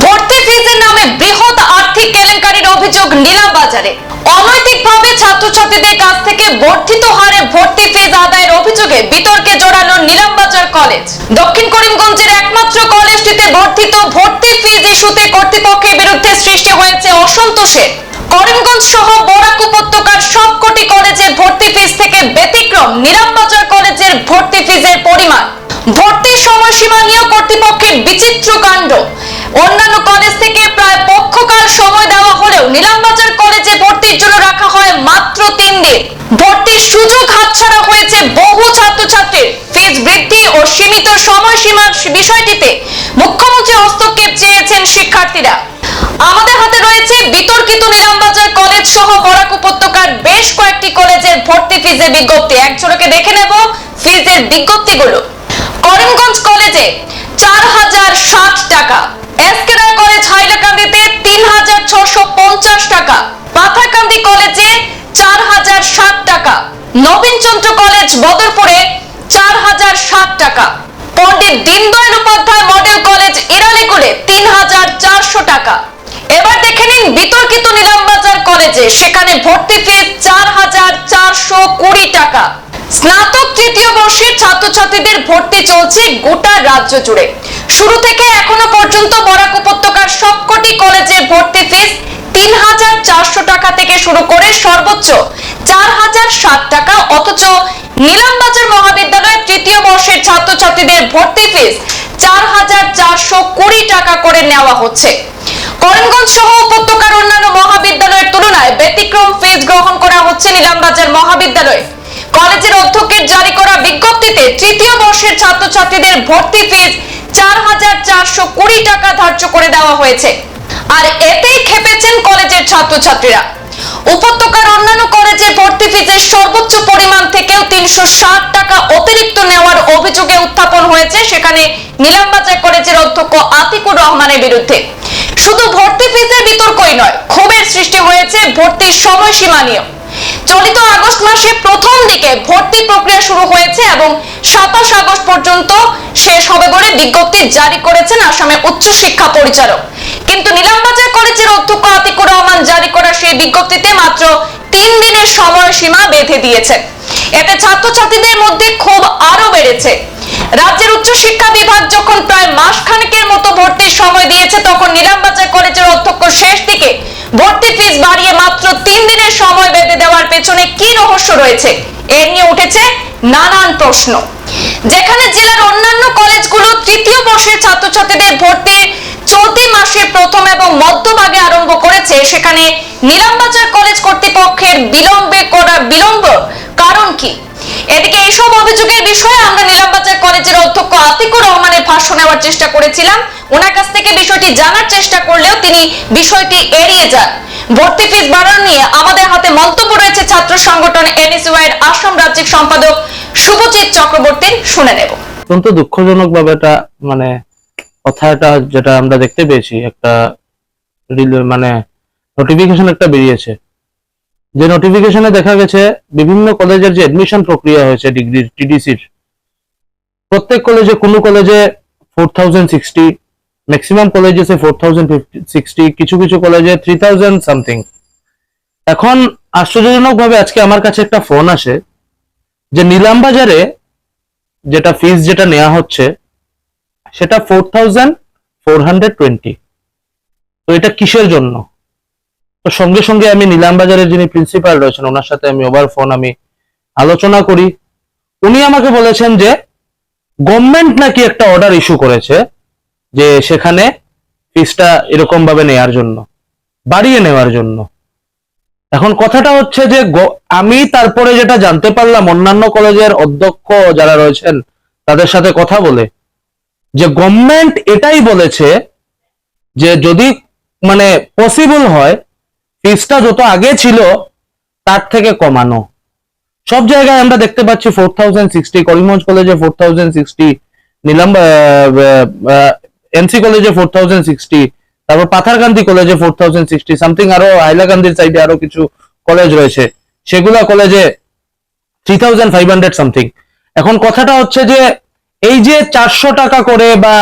ভর্তি ফিজের নামে বৃহৎ আর্থিক কেলেঙ্কারির অভিযোগ নীলামবাজারে অনৈতিকভাবে ছাত্রছাত্রীদের কাছ থেকে বর্ধিত হারে ভর্তি ফিজ আদায়ের অভিযোগে বিতর্কে জড়ালো নীলামবাজার কলেজ। দক্ষিণ করিমগঞ্জের একমাত্র কলেজটিতে বর্ধিত ভর্তি ফিজ ইস্যুতে কর্তৃপক্ষের বিরুদ্ধে সৃষ্টি হয়েছে অসন্তোষের করিমগঞ্জ সহ বরাক উপত্যকার সবকটি কলেজে ভর্তি ফিজ থেকে ব্যতিক্রম নীলামবাজার কলেজের ভর্তি ফিজের পরিমাণ। ভর্তির সময়সীমা নিয়ে কর্তৃপক্ষের বিচিত্র কাণ্ড। অন্যান্য কলেজ থেকে প্রায় পক্ষকাল সময় দেওয়া হলেও নীলামবাজার কলেজে ভর্তির জন্য রাখা হয় মাত্র তিন দিন। ভর্তির সুযোগ হাতছাড়া হয়েছে বহু ছাত্রছাত্রীর। ফিজ বৃদ্ধি ও সীমিত সময়সীমার বিষয়টিতে মুখ্যমন্ত্রী হস্তক্ষেপ চেয়েছেন শিক্ষার্থীরা। আমাদের হাতে রয়েছে বিতর্কিত নীলামবাজার কলেজ সহ বরাক উপত্যকার বেশ কয়েকটি কলেজের ভর্তি ফিজের বিজ্ঞপ্তি। এক ঝলকে দেখে নেব ফিজের বিজ্ঞপ্তিগুলো। করিমগঞ্জ কলেজে চার হাজার ষাট টাকা এসকে রায় কলেজ হাইলাকান্দিতে তিন হাজার ছশো পঞ্চাশ টাকা। পাথারকান্দি কলেজে চার হাজার ষাট টাকা। নবীনচন্দ্র কলেজ বদরপুরে চার হাজার ষাট টাকা। পণ্ডিত দীনদয়াল উপাধ্যায় মডেল কলেজ ইরালিগুলে তিন হাজার চারশো টাকা। এবার দেখে নিন বিতর্কিত নিলামবাজার কলেজে সেখানে ভর্তি ফিস চার হাজার চারশো কুড়ি টাকা। স্নাতক তৃতীয় বর্ষের ছাত্রছাত্রীদের ভর্তি চলছে গোটা রাজ্য জুড়ে। শুরু থেকে এখনও পর্যন্ত বরাক উপত্যকার সবকটি কলেজের ভর্তি ফিস চারশো টাকা থেকে শুরু করে সর্বোচ্চ চার হাজার ষাট টাকা, অথচ নীলামবাজার মহাবিদ্যালয়ের তৃতীয় বর্ষের ছাত্রছাত্রীদের ভর্তি ফিস চার হাজার চারশো কুড়ি টাকা করে নেওয়া হচ্ছে। করিমগঞ্জ সহ উপত্যকার অন্যান্য মহাবিদ্যালয়ের তুলনায় ব্যতিক্রম ফিজ গ্রহণ করা হচ্ছে নীলামবাজার মহাবিদ্যালয়ে। কলেজের অধ্যক্ষের জারি করা বিজ্ঞপ্তিতে তৃতীয় বর্ষের ছাত্রছাত্রীদের ভর্তি ফিজ চার হাজার চারশো কুড়ি টাকা ধার্য করে দেওয়া হয়েছে। আর এতেই খেপেছেন কলেজের ছাত্রছাত্রীরা। উপত্যকার অন্যান্য কলেজে ভর্তি ফিজের সর্বোচ্চ পরিমাণ থেকেও তিনশো ষাট টাকা অতিরিক্ত নেওয়ার অভিযোগে উত্থাপন হয়েছে সেখানে নীলামবাজার কলেজের অধ্যক্ষ আতিকুর রহমানের বিরুদ্ধে। শুধু ভর্তি ফিজের বিতর্কই নয়, ক্ষোভের সৃষ্টি হয়েছে ভর্তির সময়সীমা নিয়েও। চলিত আগস্ট মাসে প্রথম দিকে ভর্তি প্রক্রিয়া শুরু হয়েছে এবং সাতাশ আগস্ট পর্যন্ত শেষ হবে বলে বিজ্ঞপ্তি জারি করেছেন আসামের উচ্চ শিক্ষা পরিচালক। কিন্তু নীলামবাজার কলেজের অধ্যক্ষ আতিকুর রহমান জারি করা সেই বিজ্ঞপ্তিতে মাত্র তিন দিনের সময়সীমা বেঁধে দিয়েছে। এতে ছাত্রছাত্রীদের মধ্যে ক্ষোভ আরও বেড়েছে। রাজ্যের উচ্চ শিক্ষা বিভাগ যখন প্রায় মাস খানেকের মতো ভর্তির সময় দিয়েছে, তখন নীলামবাজার কলেজের অধ্যক্ষ শেষ দিকে ভর্তি ফিস বাড়িয়ে মাত্র তিন দিনের সময় বেঁধে দেওয়ার পেছনে কি রহস্য রয়েছে, এ নিয়ে উঠেছে নানান প্রশ্ন। যেখানে জেলার অন্যান্য কলেজগুলো তৃতীয় বর্ষের ছাত্রছাত্রীদের ভর্তি চলতি মাসের প্রথম এবং মধ্যভাগে আরম্ভ করেছে সেখানে নীলামবাজার কলেজ কর্তৃপক্ষের বিলম্বে করা বিলম্ব। কারণ কি? এদিকে এইসব অভিযোগের বিষয়ে আমরা নীলামবাজার কলেজের অধ্যক্ষ আতিকুর রহমানের ভাষ্য নেওয়ার চেষ্টা করেছিলাম। ওনার কাছ থেকে বিষয়টি জানার চেষ্টা করলেও তিনি বিষয়টি এড়িয়ে যান। ভর্তি ফিস বাড়ানো নিয়ে আমাদের হাতে মন্তব্য রয়েছে ছাত্র সংগঠন এনএসইউ এর আসাম রাজ্যিক সম্পাদক শুভজিৎ চক্রবর্তীর শুনে নেব। অত্যন্ত দুঃখজনক ভাবে এটা মানে কথাটা যেটা আমরা দেখতে পেয়েছি, একটা মানে নোটিফিকেশন একটা বেরিয়েছে। যে নোটিফিকেশনে দেখা গেছে বিভিন্ন কলেজের যে এডমিশন প্রক্রিয়া হয়েছে ডিগ্রির টিডিসির প্রত্যেক কলেজে কোনো কলেজে ফোর থাউজেন্ড সিক্সটি ম্যাক্সিমাম কলেজে ফোর থাউজেন্ড সিক্সটি কিছু কিছু কলেজে থ্রি থাউজেন্ড সামথিং এখন আশ্চর্যজনকভাবে আজকে আমার কাছে একটা ফোন আসে যে নিলামবাজারে যেটা ফিস যেটা নেওয়া হচ্ছে সেটা four thousand four hundred twenty তো এটা কিসের জন্য? তো সঙ্গে সঙ্গে আমি নিলামবাজারের যিনি প্রিন্সিপাল রয়েছেন, ওনার সাথে আমি ওভার ফোন আমি আলোচনা করি। উনি আমাকে বলেছেন যে গভর্নমেন্ট নাকি একটা অর্ডার ইস্যু করেছে যে সেখানে ফিসটা এরকম ভাবে নেয়ার জন্য, বাড়িয়ে নেওয়ার জন্য। এখন কথাটা হচ্ছে যে আমি তারপরে যেটা জানতে পারলাম, অন্যান্য কলেজের অধ্যক্ষ যারা রয়েছেন, তাদের সাথে কথা বলে যে গভর্নমেন্ট এটাই বলেছে যে যদি মানে পসিবল হয় ফিসটা যত আগে ছিল, তার থেকে কমানো। সব জায়গায় আমরা দেখতে পাচ্ছি ফোর থাউজেন্ড সিক্সটি করিমগঞ্জ কলেজে ফোর থাউজেন্ড সিক্সটি নিলাম এনসি কলেজে ফোর থাউজেন্ড সিক্সটি তারপর পাথারকান্দি কলেজে ফোর থাউজেন্ড সিক্সটি সামথিং আরও, হাইলাকান্দির সাইডে আরও কিছু কলেজ রয়েছে। সেগুলা কলেজে three thousand five hundred something এখন কথাটা হচ্ছে যে এই যে চারশো টাকা করে বা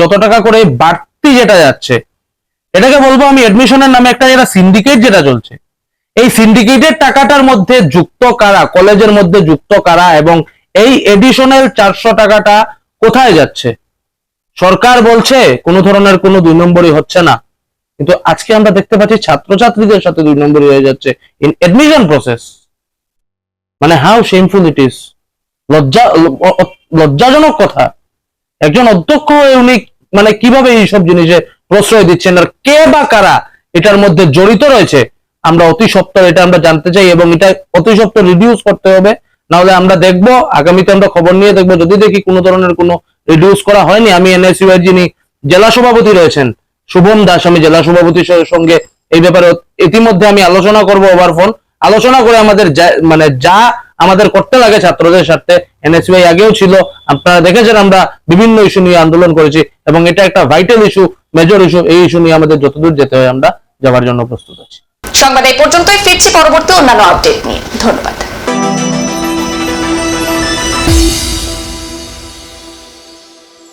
যত টাকা করে বাড়তি যেটা যাচ্ছে, এটাকে বলব আমি এডমিশনের নামে একটা যেটা সিন্ডিকেট যেটা চলছে। এই সিন্ডিকেটের টাকাটার মধ্যে যুক্ত কারা, কলেজের মধ্যে যুক্ত কারা এবং এই এডিশনাল চারশো টাকাটা কোথায় যাচ্ছে? সরকার বলছে কোনো ধরনের কোনো দুই নম্বরই হচ্ছে না। কিন্তু আজকে আমরা দেখতে পাচ্ছি ছাত্রছাত্রীদের সাথে দুই নম্বরই হয়ে যাচ্ছে ইন এডমিশন প্রসেস মানে হাউ শেমফুল ইট ইস লজ্জা লজ্জাজনক কথা। একজন অধ্যক্ষ হয়ে উনি মানে কীভাবে এইসব জিনিসে প্রশ্রয় দিচ্ছেন আর কে বা কারা এটার মধ্যে জড়িত রয়েছে, আমরা অতি সত্তর এটা আমরা জানতে চাই এবং এটা অতি সত্তর রিডিউস করতে হবে। নাহলে আমরা দেখব, আগামীতে আমরা খবর নিয়ে দেখব। যদি দেখি কোনো ধরনের কোনো রিডিউস করা হয়নি, আমি এনএসইউ এর যিনি জেলা সভাপতি রয়েছেন, শুভম দাস আমি জেলা সভাপতির সঙ্গে এই ব্যাপারে ইতিমধ্যে আমি আলোচনা করব ওভার ফোন আলোচনা করে আমাদের মানে যা আমাদের করতে লাগে ছাত্রদের সাথে এনএসবিআই আগেও ছিল, আপনারা দেখেছেন আমরা বিভিন্ন ইস্যু নিয়ে আন্দোলন করেছি, এবং এটা একটা ভাইটাল ইস্যু মেজর ইস্যু এই ইস্যু নিয়ে আমাদের যতদূর যেতে হয় আমরা যাওয়ার জন্য প্রস্তুত আছি। সংবাদ এই পর্যন্তই, ফিরছি পরবর্তী অন্যান্য আপডেট নিয়ে। ধন্যবাদ।